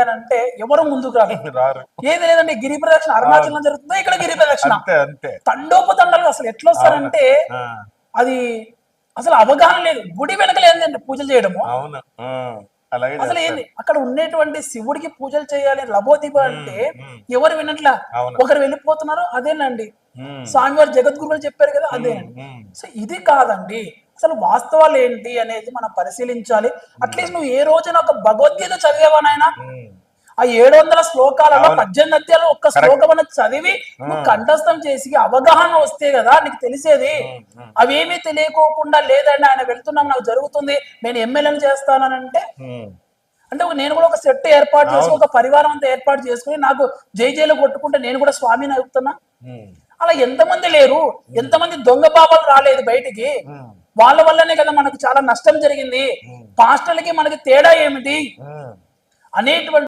చేయండి అంటే ఎవరు ముందుకు రారు. ఏది లేదండి గిరి ప్రదక్షిణ అరుణాచలం జరుగుతుందో ఇక్కడ గిరి ప్రదక్షిణ? తండోపతండాలు అసలు ఎట్లా వస్తారంటే అది అసలు అవగాహన లేదు. గుడి వెనకలు ఏందండి పూజలు చేయడము? అలాగే అసలు. ఏంది అక్కడ ఉండేటువంటి శివుడికి పూజలు చేయాలి లబోదిబ అంటే ఎవరు వినట్లా. ఒకరు వెళ్ళిపోతున్నారు అదేనండి. స్వామివారు జగద్గురువులు చెప్పారు కదా అదేనండి ఉమ్, సో ఇది కాదండి. అసలు వాస్తవాలు ఏంటి అనేది మనం పరిశీలించాలి. అట్లీస్ట్ నువ్వు ఏ రోజున ఒక భగవద్గీత చదివావా నాయన? ఉమ్. ఆ ఏడు వందల శ్లోకాలలో పద్దెనిమిది అధ్యాయాలు ఒక్క శ్లోకం అనేది చదివి నువ్వు కంఠస్థం చేసి అవగాహన వస్తే కదా నీకు తెలిసేది. అవేమీ తెలియకోకుండా లేదండి ఆయన వెళ్తున్నాం నాకు జరుగుతుంది నేను ఎమ్మెల్యేని చేస్తానంటే ఉమ్. అంటే ఒక- నేను కూడా ఒక సెట్ ఏర్పాటు చేసి ఒక పరివారం అంతా ఏర్పాటు చేసుకుని నాకు జై జైలు కొట్టుకుంటే నేను కూడా స్వామిని అవుతున్నా. అలా ఎంతమంది లేరు? ఎంతమంది దొంగ బాబాలు రాలేదు బయటికి. వాళ్ళ వల్లనే కదా మనకు చాలా నష్టం జరిగింది. పాస్టర్లకి మనకి తేడా ఏమిటి. అనేటువంటి